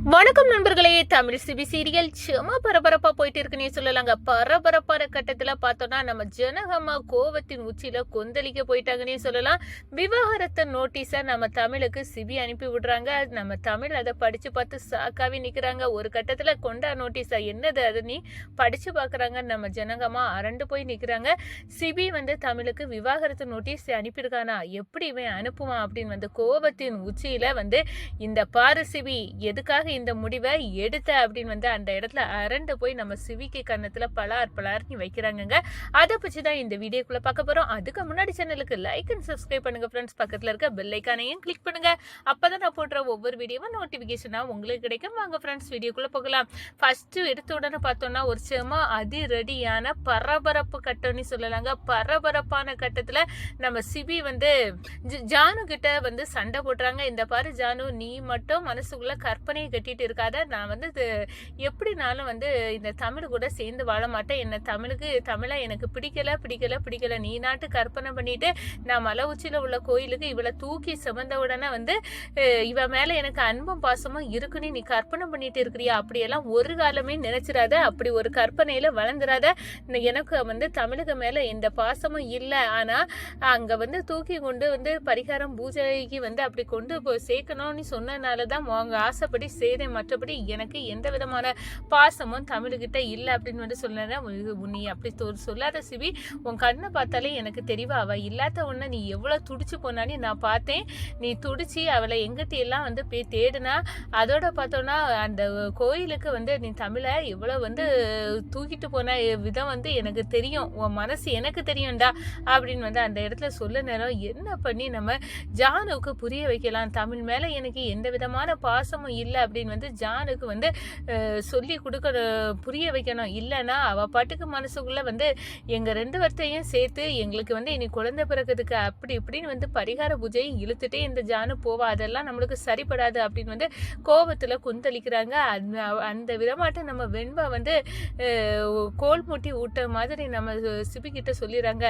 வணக்கம் நண்பர்களே. Tamil CP serial சும்மா பரபரப்பா போயிட்டு இருக்குன்னே சொல்லலாங்க. பரபரப்பான கட்டத்துல பார்த்தோம்னா நம்ம ஜனகம்மா கோவத்தின் உச்சியில கொந்தளிக்க போயிட்டாங்கன்னே சொல்லலாம். விவாகரத்து நோட்டீஸை நம்ம தமிழுக்கு சிபி அனுப்பி விடுறாங்க. நம்ம தமிழ் அதை படிச்சு பார்த்து சாக்காவே நிக்கிறாங்க. ஒரு கட்டத்துல கொண்டா நோட்டீஸா? என்னது அது நீ? படிச்சு பாக்குறாங்க நம்ம ஜனகம்மா அரண்டு போய் நிக்கிறாங்க. சிபி வந்து தமிழுக்கு விவாகரத்து நோட்டீஸ் அனுப்பியிருக்கானா? எப்படி இவன் அனுப்புவான் அப்படின்னு வந்து கோவத்தின் உச்சியில வந்து இந்த பாரு சிவி எதுக்காக இந்த முடிவை எடுத்த அப்படின்னு வந்து அந்த இடத்துல அரண்டு போய் நம்ம சிவிக்கு கன்னத்துல பலார் பலார்னு வைக்கிறாங்கங்க. அதை பற்றி தான் இந்த வீடியோக்குள்ள பார்க்க போறோம். அதுக்கு முன்னாடி சேனலுக்கு லைக் அண்ட் சப்ஸ்கிரைப் பண்ணுங்க ஃப்ரெண்ட்ஸ் பக்கத்துல இருக்க பெல் ஐக்கானையும் கிளிக் பண்ணுங்க. அப்பதான் நான் போடுற ஒவ்வொரு வீடியோவும் நோட்டிபிகேஷனா உங்களுக்கு கிடைக்கும். வாங்க ஃப்ரெண்ட்ஸ் வீடியோக்குள்ள போகலாம். ஃபர்ஸ்ட் எடுத்த உடனே பார்த்தோம்னா ஒரு செம அதிரடியான பரபரப்பு கட்டம்னு சொல்லலாங்க. பரபரப்பான கட்டத்துல நம்ம சிபி வந்து ஜானு கிட்ட வந்து சண்டை போடுறாங்க. இந்த பாரு ஜானு நீ மட்டும் மனசுக்குள்ள கற்பனை கட்டிட்டு இருக்காத. நான் வந்து எப்படினாலும் வந்து இந்த தமிழ் கூட சேர்ந்து வாழ மாட்டேன். என்ன தமிழுக்கு தமிழை எனக்கு பிடிக்கல பிடிக்கல பிடிக்கல. நீ நாட்டு கற்பனை பண்ணிட்டு நான் மலை உச்சியில் உள்ள கோயிலுக்கு இவளை தூக்கி சுமந்த உடனே வந்து இவ மேலே எனக்கு அன்பும் பாசமும் இருக்குன்னு நீ கற்பனை பண்ணிட்டு இருக்கிறியா? அப்படியெல்லாம் ஒரு காலமே நினைச்சிடாத அப்படி ஒரு கற்பனையில் வளர்ந்துடாத எனக்கு வந்து தமிழுக்கு மேலே எந்த பாசமும் இல்லை. ஆனால் அங்கே வந்து தூக்கி கொண்டு வந்து பரிகாரம் பூஜைக்கு வந்து அப்படி கொண்டு போய் சேர்க்கணும்னு சொன்னனால தான் அவங்க ஆசைப்படி செய்தேன். மற்றபடி எனக்கு எந்த விதமான பாசமும் தமிழுகிட்ட இல்லை அப்படின்னு வந்து சொன்னேன் நீ அப்படி சொல்லாத சிவி உன் கண்ணை பார்த்தாலே எனக்கு தெரியவா அவள் இல்லாத ஒன்று நீ எவ்வளோ துடிச்சு போனானே நான் பார்த்தேன். நீ துடிச்சு அவளை எங்கிட்ட எல்லாம் வந்து போய் தேடுனா அதோட பார்த்தோன்னா அந்த கோயிலுக்கு வந்து நீ தமிழை எவ்வளோ வந்து தூக்கிட்டு போன விதம் வந்து எனக்கு தெரியும். உன் மனசு எனக்கு தெரியும்டா அப்படின்னு வந்து அந்த இடத்துல சொல்ல நேரம் என்ன பண்ணி நம்ம ஜானுக்கு புரிய வைக்கலாம். தமிழ் மேலே எனக்கு எந்த விதமான பாசமும் இல்லை அப்படின்னு வந்து ஜானுக்கு வந்து சொல்லி கொடுக்கணும் புரிய வைக்கணும். இல்லைன்னா அவள் பாட்டுக்கு மனசுக்குள்ளே வந்து எங்கள் ரெண்டு வருத்தையும் சேர்த்து எங்களுக்கு வந்து இனி குழந்தை பிறக்கிறதுக்கு அப்படி இப்படின்னு வந்து பரிகார பூஜையை இழுத்துட்டே இந்த ஜானு போவா. அதெல்லாம் நம்மளுக்கு சரிப்படாது அப்படின்னு வந்து கோபத்தில் குந்தளிக்கிறாங்க. அந்த அந்த விதமாட்டம் நம்ம வெண்பா வந்து கோல் மூட்டி ஊட்ட மாதிரி நம்ம சிபிக்கிட்ட சொல்லிடுறாங்க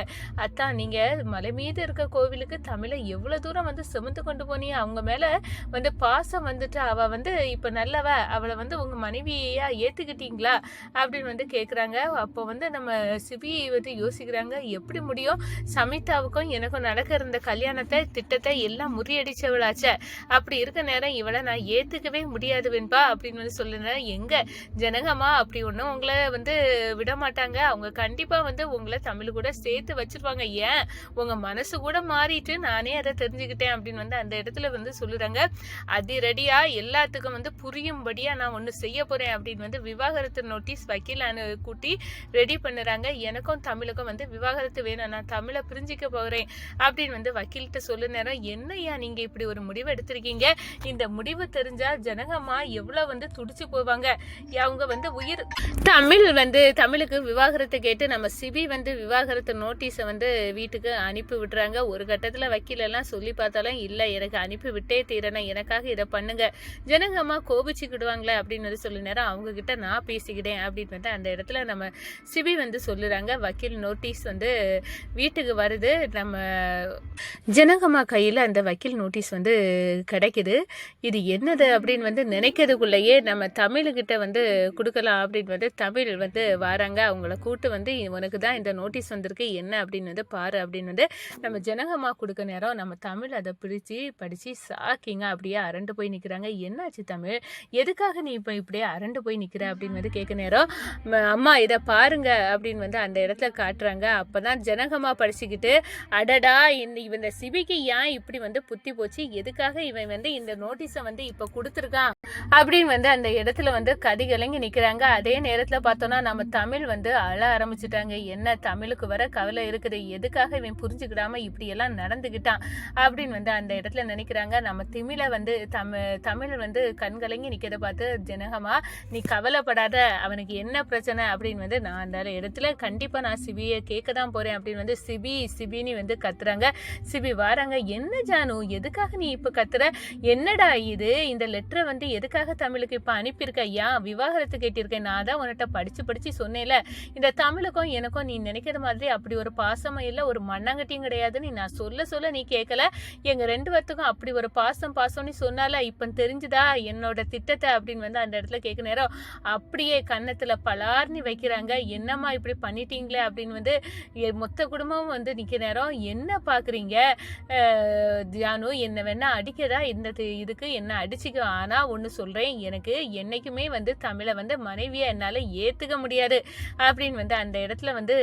அத்தான் நீங்கள் மலை மீது இருக்க கோவிலுக்கு தமிழை எவ்வளோ தூரம் வந்து சுமந்து கொண்டு போனீங்க? அவங்க மேலே வந்து பாசம் வந்துட்டு அவள் வந்து இப்போ நல்லவ அவளை வந்து உங்கள் மனைவியா ஏற்றுக்கிட்டீங்களா அப்படின்னு வந்து கேட்குறாங்க அப்போ வந்து நம்ம சிபி வந்து யோசிக்கிறாங்க. எப்படி முடியும்? சமிதாவுக்கும் எனக்கும் நடக்க இருந்த கல்யாணத்தை திட்டத்தை எல்லாம் முறியடிச்சவளாச்சே. அப்படி இருக்க நேரம் இவளை நான் ஏற்றுக்கவே முடியாது வெண்பா அப்படின்னு வந்து சொல்லுனேன் எங்கே? ஜனகமா அப்படி ஒன்றும் உங்களை வந்து விட மாட்டாங்க அவங்க கண்டிப்பாக வந்து உங்களை தமிழ் கூட சேர்த்து வச்சிருப்பாங்க ஏன்? உங்கள் மனசு கூட மாறிட்டு நானே அதை தெரிஞ்சுக்கிட்டேன் அப்படின்னு வந்து அந்த இடத்துல வந்து சொல்லுறாங்க. அதிரடியாக எல்லாத்துக்கும் வந்து வந்து புரியும்படியாக நான் ஒன்று செய்ய போகிறேன் அப்படின்னு வந்து விவாகரத்து நோட்டீஸ் வக்கீல் அனு கூட்டி ரெடி பண்ணுறாங்க. எனக்கும் தமிழுக்கும் வந்து விவாகரத்து வேணும். நான் தமிழை பிரிஞ்சிக்க போகிறேன் அப்படின்னு வந்து வக்கீல்கிட்ட சொல்லு நேரம் என்னய்யா நீங்கள் இப்படி ஒரு முடிவு எடுத்திருக்கீங்க? இந்த முடிவு தெரிஞ்சால் ஜனகம்மா எவ்வளோ வந்து துடிச்சு போவாங்க? அவங்க வந்து உயிர் தமிழ் வந்து தமிழுக்கு விவாகரத்து கேட்டு நம்ம சிபி வந்து விவாகரத்து நோட்டீஸை வந்து வீட்டுக்கு அனுப்பி விடுறாங்க. ஒரு கட்டத்தில் வக்கீலெல்லாம் சொல்லி பார்த்தாலும் இல்லை எனக்கு அனுப்பி விட்டே தீரணும். எனக்காக இதை பண்ணுங்க. ஜனகம்மா கோபிச்சுக்கிடுவாங்களே அப்படின்னு வந்து சொல்ல நேரம் அவங்க கிட்ட நான் பேசிக்கிட்டேன் அப்படின்னு வந்து அந்த இடத்துல நம்ம சிபி வந்து சொல்லுறாங்க. வக்கீல் நோட்டீஸ் வந்து வீட்டுக்கு வருது. நம்ம ஜனகம்மா கையில் அந்த வக்கீல் நோட்டீஸ் வந்து கிடைக்குது. இது என்னது அப்படின்னு வந்து நினைக்கிறதுக்குள்ளேயே நம்ம தமிழ்கிட்ட வந்து கொடுக்கலாம் அப்படின்னு வந்து தமிழ் வந்து வராங்க. அவங்கள கூட்டு வந்து உனக்கு தான் இந்த நோட்டீஸ் வந்திருக்கு. என்ன அப்படின்னு வந்து பாரு அப்படின்னு வந்து நம்ம ஜனகம்மா கொடுக்க நேரம் நம்ம தமிழ் அதை பிரித்து படித்து சாக்கிங்க அப்படியே அரண்டு போய் நிற்கிறாங்க என்னாச்சு தமிழ். எதுக்காக நீ இப்போ இப்படியே அரண்டு போய் நிற்கிற அப்படின்னு வந்து கேட்க நேரம் அம்மா இதை பாருங்க அப்படின்னு வந்து அந்த இடத்துல காட்டுறாங்க. அப்போ தான் ஜனகமாக படிச்சுக்கிட்டு அடடா இந்த இவன் இந்த சிபிக்கு ஏன் இப்படி வந்து புத்தி போச்சு? எதுக்காக இவன் வந்து இந்த நோட்டீஸை வந்து இப்போ கொடுத்துருக்கான்? அப்படின்னு வந்து அந்த இடத்துல வந்து கதிகலங்கி நிற்கிறாங்க அதே நேரத்தில் பார்த்தோன்னா நம்ம தமிழ் வந்து அழ ஆரம்பிச்சிட்டாங்க. என்ன தமிழுக்கு வர கவலை இருக்குது? எதுக்காக இவன் புரிஞ்சுக்கிடாம இப்படியெல்லாம் நடந்துக்கிட்டான் அப்படின்னு வந்து அந்த இடத்துல நினைக்கிறாங்க. நம்ம திமிழை வந்து தமிழ் தமிழ் வந்து கண்கலங்கி நிற்கிறத பார்த்து ஜனகமா நீ கவலைப்படாத அவனுக்கு என்ன பிரச்சனை? அப்படின்னு வந்து நான் அந்த இடத்துல கண்டிப்பாக நான் சிபியை கேட்க தான் போகிறேன் அப்படின்னு வந்து சிபி சிபின்னு வந்து கத்துறாங்க. சிபி வராங்க என்ன ஜானு எதுக்காக நீ இப்போ கத்துற? என்னடா இது? இந்த லெட்டரை வந்து எதுக்காக தமிழுக்கு இப்போ அனுப்பியிருக்க? ஏன் விவாகரத்து கேட்டிருக்கேன் நான் தான் உன்கிட்ட படித்து படித்து சொன்னேன்ல. இந்த தமிழுக்கும் எனக்கும் நீ நினைக்கிற மாதிரி அப்படி ஒரு பாசமும் இல்லை ஒரு மண்ணாங்கட்டியும் கிடையாதுன்னு நான் சொல்ல சொல்ல நீ கேட்கல. எங்கள் ரெண்டு பேர்த்துக்கும் அப்படி ஒரு பாசம் பாசம்னு சொன்னால இப்போ தெரிஞ்சுதா? என்னோட திட்டத்தை அப்படின்னு வந்து அந்த இடத்துல கேட்க நேரம் அப்படியே கன்னத்தில் பலார்னு வைக்கிறாங்க. என்னம்மா இப்படி பண்ணிட்டீங்களே அப்படின்னு வந்து எ- மொத்த குடும்பமும் வந்து நிற்க நேரம். என்ன பார்க்குறீங்க தியானு என்ன வேணா அடிக்கதா? இந்த இதுக்கு என்ன அடிச்சுக்க? ஆனால் ஒன்று சொல்கிறேன் எனக்கு என்னைக்குமே வந்து தமிழை வந்து மனைவியை என்னால் ஏற்றுக்க முடியாது அப்படின்னு வந்து அந்த இடத்துல வந்து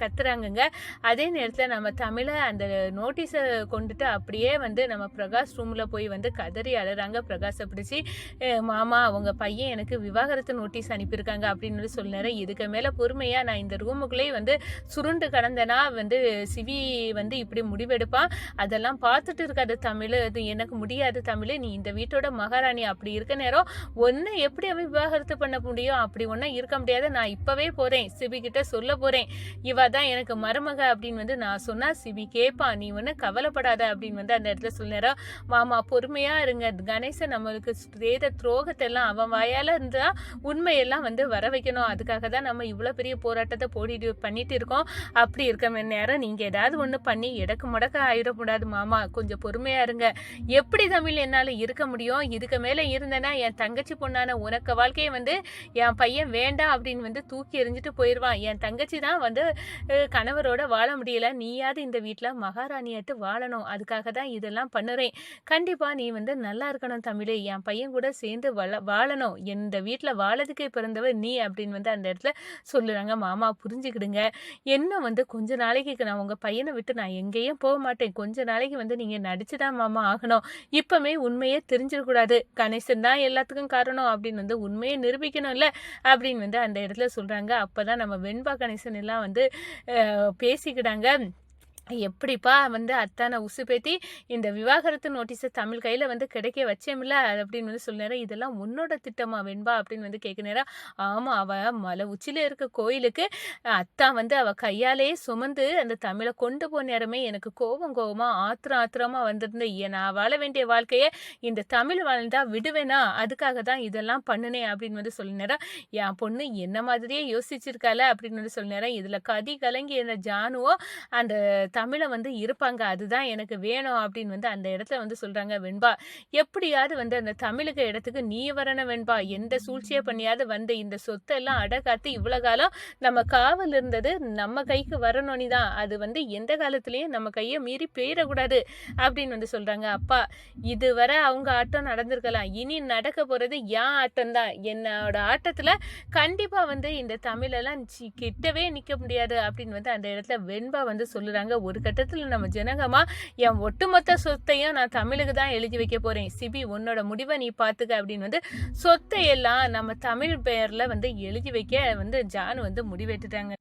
கத்துறாங்கங்க. அதே நேரத்தில் நம்ம தமிழை அந்த நோட்டீஸை கொண்டுட்டு அப்படியே வந்து நம்ம பிரகாஷ் ரூமில் போய் வந்து கதறி அழுறாங்க. பிரகாஷை பிடிச்சி பேசி மாமா அவங்க பையன் எனக்கு விவாகரத்து நோட்டீஸ் அனுப்பியிருக்காங்க அப்படின்னு சொல்லினாரு. இதுக்கு மேலே பொறுமையாக நான் இந்த ரூமுக்குள்ளேயே வந்து சுருண்டு கடந்தனா வந்து சிவி வந்து இப்படி முடிவெடுப்பான். அதெல்லாம் பார்த்துட்டு இருக்காது தமிழ் அது எனக்கு முடியாது தமிழ் நீ இந்த வீட்டோட மகாராணி. அப்படி இருக்க நேரம் ஒன்று எப்படி அவன் விவாகரத்து பண்ண முடியும்? அப்படி ஒன்றும் இருக்க முடியாது. நான் இப்போவே போகிறேன் சிவி கிட்ட சொல்ல போகிறேன் இவ தான் எனக்கு மருமக அப்படின்னு வந்து நான் சொன்னால் சிவி கேட்பான் நீ ஒன்றும் கவலைப்படாத அப்படின்னு வந்து அந்த இடத்துல சொல்லினேரா. மாமா பொறுமையாக இருங்க. கணேசன் நம்மளுக்கு செய்த துரோகத்தை எல்லாம் அவன் வாயால் இருந்தால் உண்மையெல்லாம் வந்து வர வைக்கணும். அதுக்காக தான் நம்ம இவ்வளோ பெரிய போராட்டத்தை போடிட்டு பண்ணிட்டு இருக்கோம். அப்படி இருக்க நேரம் நீங்கள் ஏதாவது ஒன்று பண்ணி எடக்கு முடக்க ஆயிடக்கூடாது மாமா. கொஞ்சம் பொறுமையாக இருங்க. எப்படி தமிழ் என்னால் இருக்க முடியும்? இதுக்கு மேலே இருந்தேன்னா என் தங்கச்சி பொண்ணான உனக்கு வாழ்க்கையை வந்து என் பையன் வேண்டாம் அப்படின்னு வந்து தூக்கி எறிஞ்சிட்டு போயிடுவான் என் தங்கச்சி தான் வந்து கணவரோட வாழ முடியல. நீயாவது இந்த வீட்டில் மகாராணியாட்டு வாழணும். அதுக்காக தான் இதெல்லாம் பண்ணுறேன். கண்டிப்பாக நீ வந்து நல்லா இருக்கணும் தமிழ். என் பையன் பையன் கூட சேர்ந்து வள வாழணும். இந்த வீட்டில் வாழறதுக்கே பிறந்தவ நீ அப்படின்னு வந்து அந்த இடத்துல சொல்லுறாங்க. மாமா புரிஞ்சுக்கிடுங்க. என்ன வந்து கொஞ்ச நாளைக்கு நான் உங்கள் பையனை விட்டு நான் எங்கேயும் போக மாட்டேன். கொஞ்ச நாளைக்கு வந்து நீங்கள் நடிச்சு தான் மாமா ஆகணும். இப்போமே உண்மையே தெரிஞ்சிடக்கூடாது. கணேசன் தான் எல்லாத்துக்கும் காரணம் அப்படின்னு வந்து உண்மையை நிரூபிக்கணும்ல? அப்படின்னு வந்து அந்த இடத்துல சொல்கிறாங்க அப்போ தான் நம்ம வெண்பா கணேசன் எல்லாம் வந்து பேசிக்கிட்டாங்க. எப்படிப்பா வந்து அத்தானை உசுப்பேத்தி இந்த விவாகரத்து நோட்டீஸை தமிழ் கையில் வந்து கிடைக்க வச்சேமில்ல? அப்படின்னு வந்து சொல்லினேரா. இதெல்லாம் உன்னோட திட்டமா வெண்பா? அப்படின்னு வந்து கேட்கினேரா ஆமாம் அவள் மலை உச்சியில் இருக்க கோயிலுக்கு அத்தா வந்து அவள் கையாலேயே சுமந்து அந்த தமிழை கொண்டு போன நேரமே எனக்கு கோபம் கோபமாக ஆத்திரம் ஆத்திரமாக வந்திருந்த. நான் வாழ வேண்டிய வாழ்க்கையை இந்த தமிழ் வாழ்ந்தா விடுவேனா? அதுக்காக தான் இதெல்லாம் பண்ணுனேன் அப்படின்னு வந்து சொல்லினேரா? என் பொண்ணு என்ன மாதிரியே யோசிச்சிருக்கால அப்படின்னு வந்து சொல்லினேரா? இதில் கதி கலங்கி இருந்த ஜானுவோ அந்த தமிழை வந்து இருப்பாங்க. அதுதான் எனக்கு வேணும் அப்படின்னு வந்து அந்த இடத்துல வந்து சொல்கிறாங்க வெண்பா. எப்படியாவது வந்து அந்த தமிழுக்கு இடத்துக்கு நீ வரணும் வெண்பா. எந்த சூழ்ச்சியை பண்ணியாவது வந்து இந்த சொத்தை எல்லாம் அடகாத்து இவ்வளோ காலம் நம்ம காவல் இருந்தது நம்ம கைக்கு வரணும்னு தான். அது வந்து எந்த காலத்துலேயும் நம்ம கையை மீறி போயிடக்கூடாது அப்படின்னு வந்து சொல்கிறாங்க அப்பா இதுவரை அவங்க ஆட்டம் நடந்திருக்கலாம். இனி நடக்க போகிறது என் ஆட்டம் தான். என்னோட ஆட்டத்தில் கண்டிப்பாக வந்து இந்த தமிழெல்லாம் கிட்டவே நிற்க முடியாது அப்படின்னு வந்து அந்த இடத்துல வெண்பா வந்து சொல்லுறாங்க. ஒரு கட்டத்தில் நம்ம ஜனகமா என் ஒட்டுமொத்த சொத்தையும் நான் தமிழுக்கு தான் எழுதி வைக்க போறேன். சிபி உன்னோட முடிவை நீ பார்த்துக்க அப்படின்னு வந்து சொத்தை எல்லாம் நம்ம தமிழ் பெயரில் வந்து எழுதி வைக்க வந்து ஜான் வந்து முடிவெட்டுட்டாங்க.